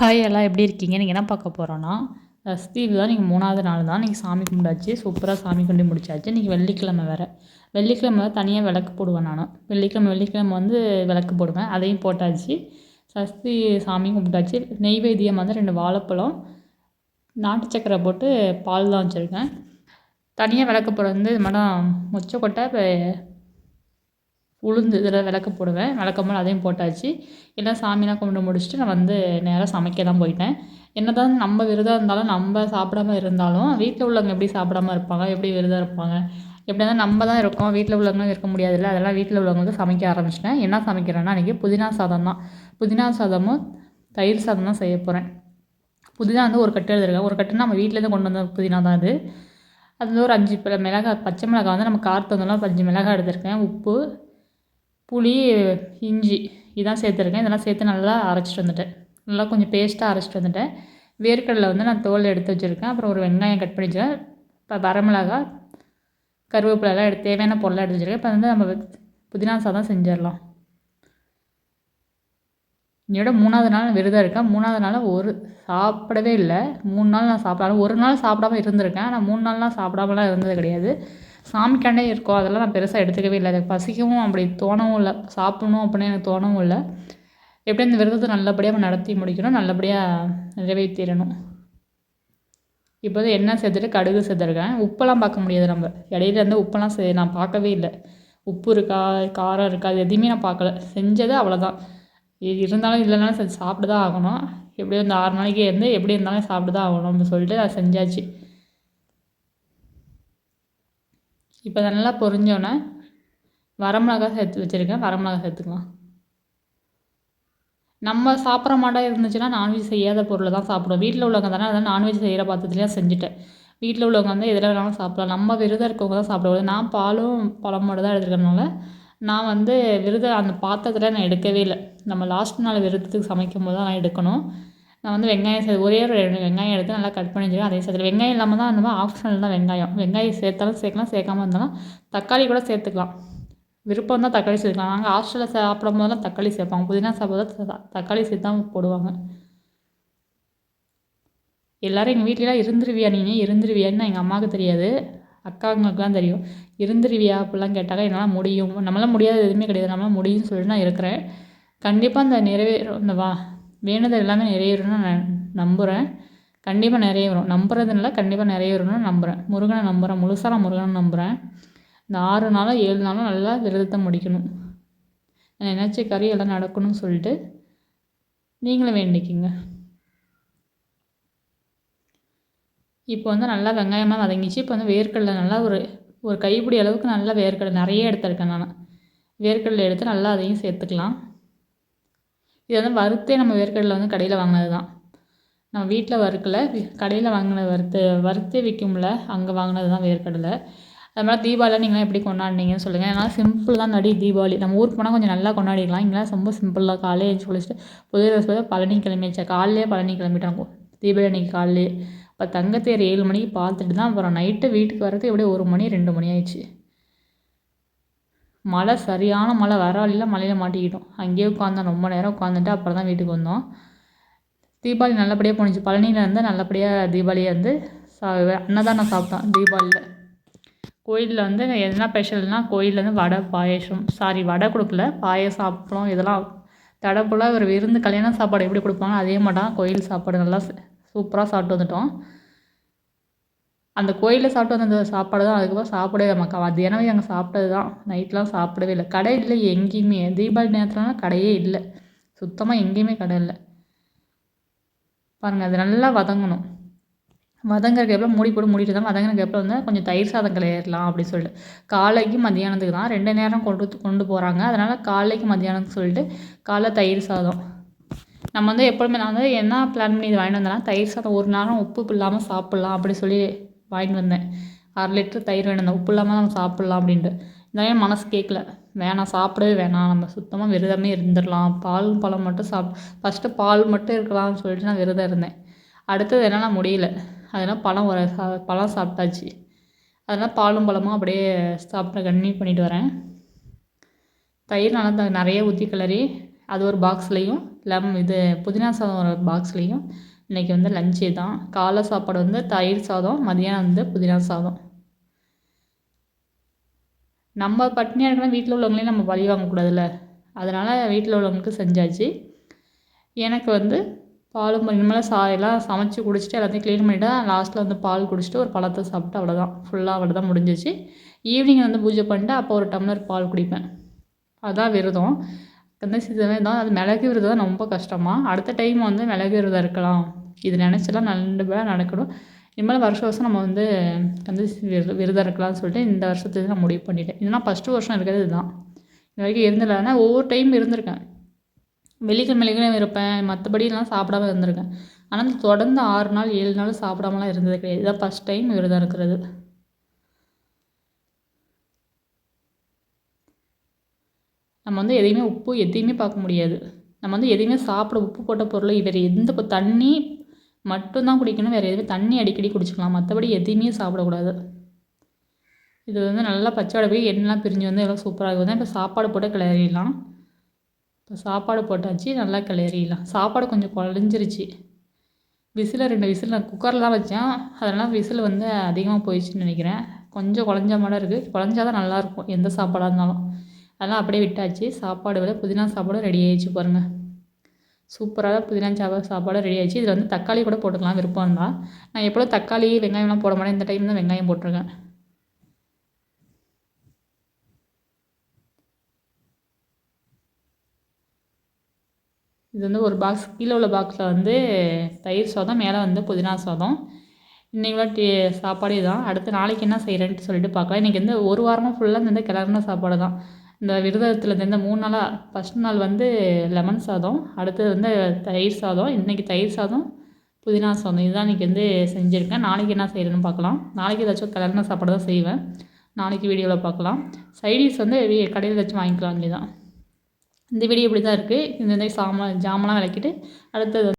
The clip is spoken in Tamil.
ஹாய் எல்லாம் எப்படி இருக்கீங்க? நீங்கள் என்ன பார்க்க போகிறோன்னா ஸ்தீவ் தான் நீங்கள் மூணாவது நாள் தான். நீங்கள் சாமி கும்பிடாச்சு சூப்பராக சாமி கும்பிட்டு முடிச்சாச்சு. நீங்கள் வெள்ளிக்கிழமை வேறு. வெள்ளிக்கிழமை தனியாக விளக்கு போடுவேன் நான். வெள்ளிக்கிழமை வெள்ளிக்கிழமை வந்து விளக்கு போடுவேன். அதையும் போட்டாச்சு. சஸ்தி சாமி கும்பிட்டாச்சு. நெய்வேத்தியம் வந்து ரெண்டு வாழைப்பழம் நாட்டு சக்கரை போட்டு பால் தான் வச்சுருக்கேன். தனியாக விளக்கு போடுறது வந்து இது மாதிரி மொச்சக்கொட்டை உளுந்து இதில் விளக்கு போடுவேன். விளக்கம்போது அதையும் போட்டாச்சு. எல்லாம் சாமிலாம் கும்பிட்டு முடிச்சுட்டு நான் வந்து நேராக சமைக்க தான் போயிட்டேன். என்ன தான் நம்ம விரதம் இருந்தாலும் நம்ம சாப்பிடாம இருந்தாலும் வீட்டில் உள்ளவங்க எப்படி சாப்பிடாம இருப்பாங்க? எப்படி விரதம் இருப்பாங்க? எப்படி இருந்தால் நம்ம தான் இருக்கோம். வீட்டில் உள்ளவங்களும் இருக்க முடியாதுல்ல. அதெல்லாம் வீட்டில் உள்ளவங்களுக்கு சமைக்க ஆரம்பிச்சிட்டேன். என்ன சமைக்கிறேன்னா இன்றைக்கி புதினா சாதம் தான். புதினா சாதமும் தயிர் சாதம் தான் செய்ய போகிறேன் புதினா வந்து ஒரு கட்டு எழுதிருக்கேன். ஒரு கட்டுனா நம்ம வீட்டிலேருந்து கொண்டு வந்த புதினா தான் அது. அது வந்து ஒரு அஞ்சு மிளகாய் பச்சை மிளகாய் வந்து நம்ம காரத்து வந்தாலும் அஞ்சு மிளகாய் எடுத்திருக்கேன். உப்பு புளி இஞ்சி இதான் சேர்த்துருக்கேன். இதெல்லாம் சேர்த்து நல்லா அரைச்சிட்டு வந்துட்டேன். நல்லா கொஞ்சம் பேஸ்ட்டாக அரைச்சிட்டு வந்துட்டேன். வேர்க்கடலை வந்து நான் தோல் எடுத்து வச்சுருக்கேன். அப்புறம் ஒரு வெங்காயம் கட் பண்ணி வச்சுருக்கேன். இப்போ வரமிளகா கருவேப்பிலெல்லாம் எடுத்து தேவையான பொருளாக எடுத்து வச்சுருக்கேன். இப்போ வந்து நம்ம புதினா சாதம் செஞ்சிடலாம். என்னோட மூணாவது நாள் விரதம் இருக்கேன். மூணாவது நாள் ஒரு சாப்பிடவே இல்லை. மூணு நாள் நான் சாப்பிடாம ஒரு நாள் சாப்பிடாம இருந்திருக்கேன். ஆனால் மூணு நாள்லாம் சாப்பிடாமலாம் இருந்தது கிடையாது. சாமிக்காண்டே இருக்கோ அதெல்லாம் நான் பெருசாக எடுத்துக்கவே இல்லை. எனக்கு பசிக்கவும் அப்படி தோணவும் இல்லை. சாப்பிட்ணும் அப்படின்னு எனக்கு தோணவும் இல்லை. எப்படி அந்த விரதத்தை நல்லபடியாக நடத்தி முடிக்கணும் நல்லபடியாக நிறைவேற்றிடணும் இப்போ வந்து எண்ணெய் சேர்த்துட்டு கடுகு சேர்த்துருக்கேன். உப்பெல்லாம் பார்க்க முடியாது நம்ம. இடையில இருந்து உப்பெல்லாம் சே நான் பார்க்கவே இல்லை. உப்பு இருக்கா காரம் இருக்கா அது எதையுமே நான் பார்க்கல. செஞ்சது அவ்வளோதான் இருந்தாலும் இல்லைனாலும் செஞ்சு சாப்பிட்டு தான் ஆகணும். எப்படியும் இந்த ஆறு நாளைக்கு இருந்து எப்படி இருந்தாலும் சாப்பிட்டு தான் ஆகணும் அப்படின்னு சொல்லிட்டு நான் செஞ்சாச்சு. இப்போ நல்லா பொரிஞ்சோன்னே வரமிளகா சேர்த்து வச்சுருக்கேன். வரமிளகா சேர்த்துக்கலாம். நம்ம சாப்பிட்ற மாட்டாக இருந்துச்சுன்னா நான்வெஜ் செய்யாத பொருளை தான் சாப்பிடுவோம். வீட்டில் உள்ளவங்க தானே அதான் நான்வெஜ் செய்கிற பாத்திரத்துலேயே செஞ்சுட்டேன். வீட்டில் உள்ளவங்க வந்து எதில் வேணாலும் சாப்பிடலாம். நம்ம விரதம் இருக்கவங்க தான் சாப்பிடக்கூடாது நான் பாலும் பழம் தான் எடுத்துருக்கனால நான் வந்து விரதம் அந்த பாத்திரத்தில் நான் எடுக்கவே இல்லை. நம்ம லாஸ்ட் நாள் விரதத்துக்கு சமைக்கும் போது தான் நான் எடுக்கணும். நான் வந்து வெங்காயம் சே ஒரே ஒரு ரெண்டு வெங்காயம் எடுத்து நல்லா கட் பண்ணி வச்சுருவேன். அதே சேர்த்து வெங்காயம் இல்லாமல் தான் அந்த மாதிரி ஆப்ஷனல் தான் வெங்காயம். வெங்காயம் சேர்த்தாலும் சேர்க்கலாம் சேர்க்காம இருந்தாலும் தக்காளி கூட சேர்த்துக்கலாம். விருப்பம் தான் தக்காளி சேர்த்துக்கலாம். நாங்கள் ஹாஸ்டலில் சாப்பிடும் போதெல்லாம் தக்காளி சேர்ப்பாங்க புதினா சாப்பிட்றதா தக்காளி சேர்த்து தான் போடுவாங்க. எல்லோரும் எங்கள் வீட்லலாம் இருந்துருவியா நீ? இருந்துருவியான்னு எங்கள் அம்மாவுக்கு தெரியாது. அக்காங்களுக்கு தான் தெரியும். இருந்துருவியா அப்படிலாம் கேட்டாக்கா என்னால் முடியும். நம்மளால் முடியாத எதுவுமே கிடையாது. நம்மளால் முடியும்னு சொல்லிட்டு நான் இருக்கிறேன். கண்டிப்பாக அந்த நிறைவேறும். இந்த வா வேணுதல் எல்லாமே நிறைவேறும்னு நான் நம்புகிறேன் கண்டிப்பாக நிறைவேறும். நம்புறதுனால கண்டிப்பாக நிறைவேறும்னு நம்புகிறேன் முருகனை நம்புகிறேன் முழுசாக நான் முருகனை நம்புகிறேன் இந்த ஆறு நாளும் ஏழு நாளும் நல்லா விரதத்தை முடிக்கணும். நான் நினச்ச கறி எல்லாம் நடக்கணும்னு சொல்லிட்டு நீங்களும் வேண்டிக்கிங்க. இப்போ வந்து நல்லா வெங்காயமாக வதங்கிச்சு. இப்போ வந்து வேர்க்கடலை நல்லா ஒரு ஒரு கைப்பிடி அளவுக்கு நல்லா வேர்க்கடலை நிறைய எடுத்துருக்கேன் நான். வேர்க்கடலை எடுத்து நல்லா அதையும் சேர்த்துக்கலாம். இது வந்து வறுத்தே நம்ம வேர்க்கடலை வந்து கடையில் வாங்கினது தான் நம்ம வீட்டில் வறுக்கலை கடையில் வாங்கின வறுத்து வறுத்தே விற்கும்ல அங்கே வாங்கினது தான் வேர்க்கடலை. அது மாதிரி தீபாவளிலாம் நீங்களாம் எப்படி கொண்டாடினீங்கன்னு சொல்லுங்கள் ஏன்னா சிம்பிள் தான் நடி தீபாவளி. நம்ம ஊருக்கு போனால் கொஞ்சம் நல்லா கொண்டாடிக்கலாம் இங்கெல்லாம் ரொம்ப சிம்பிளாக காலையில் எழுந்து குளிச்சுட்டு புதிய ட்ரெஸ் பழனி கிளம்பிச்சா காலையிலே பழனி கிளம்பிட்டாங்க. தீபாவளி அன்றைக்கி காலையிலே. இப்போ தங்கத்தேர் ஏழு மணிக்கு பார்த்துட்டு தான் அப்புறம் நைட்டு வீட்டுக்கு வரதுக்கு எப்படியும் ஒரு மணி ரெண்டு மணி ஆயிடுச்சு. மழை சரியான மழை வர வழியில் மழையில் மாட்டிக்கிட்டோம். அங்கேயே உட்காந்தோம் ரொம்ப நேரம் உட்காந்துட்டு அப்புறம் தான் வீட்டுக்கு வந்தோம். தீபாவளி நல்லபடியாக போணுச்சு. பழனியில் இருந்து நல்லபடியாக தீபாவளியை வந்து சா அன்னதானம் சாப்பிட்டோம் தீபாவளியில். கோயிலில் வந்து என்ன ஸ்பெஷல்னால் கோயிலில் வந்து வடை பாயசம். சாரி வடை கொடுக்கல. பாயசம் சாப்பிட்டோம். இதெல்லாம் தடப்புல ஒரு விருந்து கல்யாண சாப்பாடு எப்படி கொடுப்பாங்க அதே மாட்டான் கோயில் சாப்பாடு நல்லா சூப்பராக சாப்பிட்டு வந்துட்டோம். அந்த கோயிலில் சாப்பிட்டு வந்த சாப்பாடு தான் அதுக்கப்புறம் சாப்பிடவே நம்ம மத்தியானமே அங்கே சாப்பிட்டது தான் நைட்லாம் சாப்பிடவே இல்லை. கடை இல்லை எங்கேயுமே. தீபாவளி நேரத்துலலாம் கடையே இல்லை. சுத்தமாக எங்கேயுமே கடை இல்லை. பாருங்கள் அது நல்லா வதங்கணும். வதங்குற கேப்பில் மூடி போட்டு மூடிட்டு தான் வதங்குற கேப்பில் வந்து கொஞ்சம் தயிர் சாதம் கிளையிடலாம் அப்படின்னு சொல்லிட்டு. காலைக்கு மத்தியானத்துக்கு தான் ரெண்டு நேரம் கொண்டு கொண்டு போகிறாங்க அதனால் காலைக்கு மத்தியானத்துக்கு சொல்லிட்டு காலைல தயிர் சாதம். நம்ம வந்து எப்பொழுதுமே நான் வந்து என்ன பிளான் பண்ணி இது வாங்கிட்டு வந்தேன்னா தயிர் சாதம் ஒரு நேரம் உப்பு இல்லாமல் சாப்பிட்லாம் அப்படி சொல்லி வாங்கிட்டு வந்தேன். அரை லிட்ரு தயிர் வேணும். உப்பு இல்லாமல் நம்ம சாப்பிட்லாம் அப்படின்ட்டு. இருந்தாலும் மனசு கேட்கல. வேணாம் சாப்பிடவே வேணாம். நம்ம சுத்தமாக விரதமே இருந்துடலாம். பால் பழம் மட்டும் சாப் ஃபஸ்ட்டு பால் மட்டும் இருக்கலாம்னு சொல்லிட்டு நான் விரதம் இருந்தேன். அடுத்தது என்னால் முடியல. அதனால் பழம் வர சா பழம் சாப்பிட்டாச்சு. அதனால் பாலும் பழமும் அப்படியே சாப்பிட கன்டினியூ பண்ணிட்டு வரேன். தயிர் நல்லா நிறைய ஊற்றி கிளறி அது ஒரு பாக்ஸ்லேயும் லெமன் இது புதினா சாதம் ஒரு பாக்ஸ்லேயும் இன்றைக்கி வந்து லஞ்சே தான். காலை சாப்பாடு வந்து தயிர் சாதம் மதியானம் வந்து புதினா சாதம். நம்ம பட்னியாக இருக்கணும் வீட்டில் உள்ளவங்களையும் நம்ம பழி வாங்கக்கூடாதுல்ல அதனால் வீட்டில் உள்ளவங்களுக்கு செஞ்சாச்சு. எனக்கு வந்து பாலும் இனிமேல் சா எல்லாம் குடிச்சிட்டு எல்லாத்தையும் க்ளீன் பண்ணிவிட்டு லாஸ்ட்டில் வந்து பால் குடிச்சிட்டு ஒரு பழத்தை சாப்பிட்டு அவ்வளோதான் ஃபுல்லாக அவ்வளோ தான் முடிஞ்சிச்சு. ஈவினிங் வந்து பூஜை பண்ணிட்டு அப்போ ஒரு டம்ளர் பால் குடிப்பேன். அதுதான் விரதம். கந்தசி தான் அது மிளகு விரதம் தான் ரொம்ப கஷ்டமாக அடுத்த டைம் வந்து மிளகு விரதம் இருக்கலாம். இது நினச்செல்லாம் நல்லபடியாக நடக்கணும். இனிமேல் வருஷம் வருஷம் நம்ம வந்து கந்தசி விரதம் விரதம் இருக்கலாம்னு சொல்லிட்டு இந்த வருஷத்துக்கு நான் முடிவு பண்ணிட்டேன். இதெல்லாம் ஃபஸ்ட்டு வருஷம் இருக்கிறது இதுதான். இது வரைக்கும் இருந்தில்ல ஒவ்வொரு டைம் இருந்திருக்கேன். வெள்ளிக்கிழமை வெள்ளிக்கிழமை இருப்பேன். மற்றபடிலாம் சாப்பிடாம இருந்திருக்கேன். ஆனால் தொடர்ந்து ஆறு நாள் ஏழு நாள் சாப்பிடாமலாம் இருந்தது கிடையாது. இதான் ஃபஸ்ட் டைம் விரதம் இருக்கிறது. நம்ம வந்து எதையுமே உப்பு எதையுமே பார்க்க முடியாது. நம்ம வந்து எதையுமே சாப்பிட உப்பு போட்ட பொருள் வேறு எந்த தண்ணி மட்டும்தான் குடிக்கணும் வேறு எதுவுமே தண்ணி அடிக்கடி குடிச்சிக்கலாம். மற்றபடி எதையுமே சாப்பிடக்கூடாது. இது வந்து நல்லா பச்சை போய் எண்ணெய்லாம் பிரிஞ்சு வந்து எல்லாம் சூப்பராக இருக்கும். இப்போ சாப்பாடு போட்டு கிளறிடலாம். இப்போ சாப்பாடு போட்டாச்சு நல்லா கிளறிடலாம். சாப்பாடு கொஞ்சம் குழஞ்சிருச்சு. விசில் ரெண்டு விசில் நான் குக்கரில் தான் வச்சேன். அதனால் விசில் வந்து அதிகமாக போயிடுச்சுன்னு நினைக்கிறேன். கொஞ்சம் குழஞ்ச மாதிரி இருக்குது குழஞ்சா தான் நல்லாயிருக்கும் எந்த சாப்பாடாக இருந்தாலும். அதெல்லாம் அப்படியே விட்டாச்சு. சாப்பாடு விட புதினா சாப்பாடும் ரெடி ஆகிடுச்சு பாருங்கள் சூப்பராக புதினா சாப்பாடு சாப்பாடும் ரெடி ஆகிடுச்சு இதில் வந்து தக்காளி கூட போட்டுக்கலாம் விருப்பம் தான் நான் எப்போதும் தக்காளி வெங்காயம்லாம் போட மாட்டேன். இந்த டைம் தான் வெங்காயம் போட்டிருக்கேன். இது வந்து ஒரு பாக்ஸ் கீழே உள்ள பாக்ஸில் வந்து தயிர் சாதம் மேலே வந்து புதினா சாதம். இன்றைக்குள்ள டீ சாப்பாடு தான் அடுத்து நாளைக்கு என்ன செய்கிறேன்ட்டு சொல்லிட்டு பார்க்கலாம். இன்றைக்கி வந்து ஒரு வாரமாக ஃபுல்லாக இந்த கிளறின சாப்பாடு தான் இந்த விரதத்தில் இந்த மூணு நாளாக ஃபஸ்ட் நாள் வந்து லெமன் சாதம் அடுத்தது வந்து தயிர் சாதம் இன்றைக்கி தயிர் சாதம் புதினா சாதம். இதுதான் இன்றைக்கி வந்து செஞ்சுருக்கேன். நாளைக்கு என்ன செய்கிறேன்னு பார்க்கலாம். நாளைக்கு ஏதாச்சும் கலர்ன சாப்பாடு தான் செய்வேன். நாளைக்கு வீடியோவில் பார்க்கலாம். சைடிஷ் வந்து கடையில் ஏதாச்சும் வாங்கிக்கலாம் இங்கே தான் இந்த வீடியோ இப்படி தான் இருக்குது இந்த சாமான் ஜாமெலாம் விளக்கிட்டு அடுத்தது